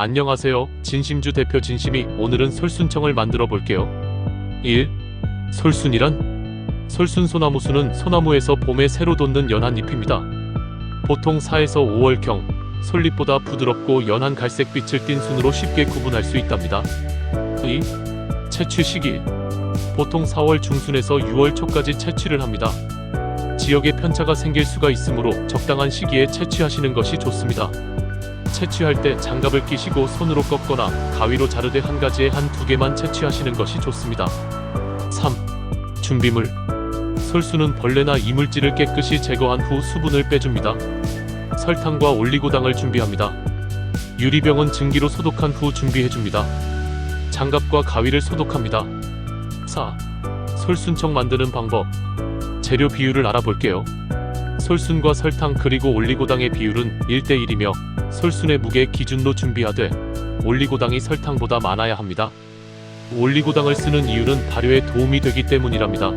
안녕하세요. 진심주 대표 진심이 오늘은 솔순청을 만들어 볼게요. 1. 솔순이란? 솔순 소나무수는 소나무에서 봄에 새로 돋는 연한 잎입니다. 보통 4에서 5월경 솔잎보다 부드럽고 연한 갈색빛을 띤 순으로 쉽게 구분할 수 있답니다. 2. 채취 시기 보통 4월 중순에서 6월 초까지 채취를 합니다. 지역에 편차가 생길 수가 있으므로 적당한 시기에 채취하시는 것이 좋습니다. 채취할 때 장갑을 끼시고 손으로 꺾거나 가위로 자르되 한 가지에 한 두 개만 채취하시는 것이 좋습니다. 3. 준비물 솔수는 벌레나 이물질을 깨끗이 제거한 후 수분을 빼줍니다. 설탕과 올리고당을 준비합니다. 유리병은 증기로 소독한 후 준비해줍니다. 장갑과 가위를 소독합니다. 4. 솔순청 만드는 방법 재료 비율을 알아볼게요. 솔순과 설탕 그리고 올리고당의 비율은 1대1이며 솔순의 무게 기준로 준비하되 올리고당이 설탕보다 많아야 합니다. 올리고당을 쓰는 이유는 발효에 도움이 되기 때문이랍니다.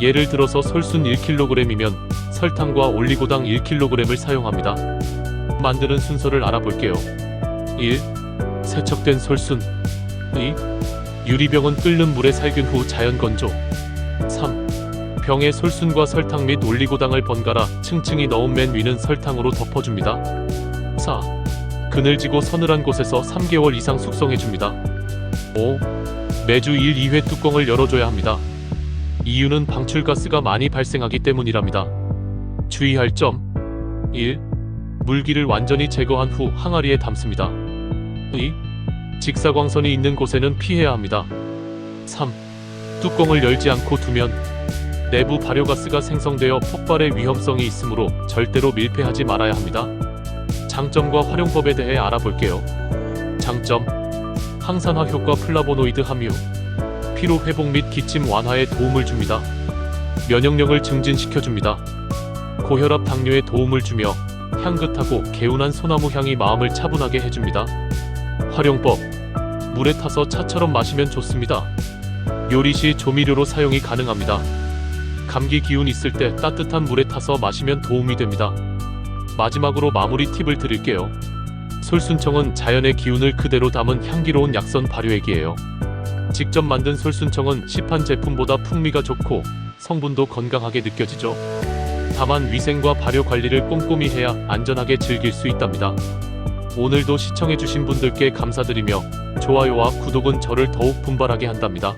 예를 들어서 솔순 1kg이면 설탕과 올리고당 1kg을 사용합니다. 만드는 순서를 알아볼게요. 1. 세척된 솔순 2. 유리병은 끓는 물에 살균 후 자연 건조 3. 병에 솔순과 설탕 및 올리고당을 번갈아 층층이 넣은 맨 위는 설탕으로 덮어줍니다. 4. 그늘지고 서늘한 곳에서 3개월 이상 숙성해줍니다. 5. 매주 1, 2회 뚜껑을 열어줘야 합니다. 이유는 방출가스가 많이 발생하기 때문이랍니다. 주의할 점 1. 물기를 완전히 제거한 후 항아리에 담습니다. 2. 직사광선이 있는 곳에는 피해야 합니다. 3. 뚜껑을 열지 않고 두면 내부 발효가스가 생성되어 폭발의 위험성이 있으므로 절대로 밀폐하지 말아야 합니다. 장점과 활용법에 대해 알아볼게요. 장점 항산화 효과 플라보노이드 함유 피로 회복 및 기침 완화에 도움을 줍니다. 면역력을 증진시켜 줍니다. 고혈압 당뇨에 도움을 주며 향긋하고 개운한 소나무 향이 마음을 차분하게 해줍니다. 활용법 물에 타서 차처럼 마시면 좋습니다. 요리 시 조미료로 사용이 가능합니다. 감기 기운 있을 때 따뜻한 물에 타서 마시면 도움이 됩니다. 마지막으로 마무리 팁을 드릴게요. 솔순청은 자연의 기운을 그대로 담은 향기로운 약선 발효액이에요. 직접 만든 솔순청은 시판 제품보다 풍미가 좋고 성분도 건강하게 느껴지죠. 다만 위생과 발효 관리를 꼼꼼히 해야 안전하게 즐길 수 있답니다. 오늘도 시청해주신 분들께 감사드리며 좋아요와 구독은 저를 더욱 분발하게 한답니다.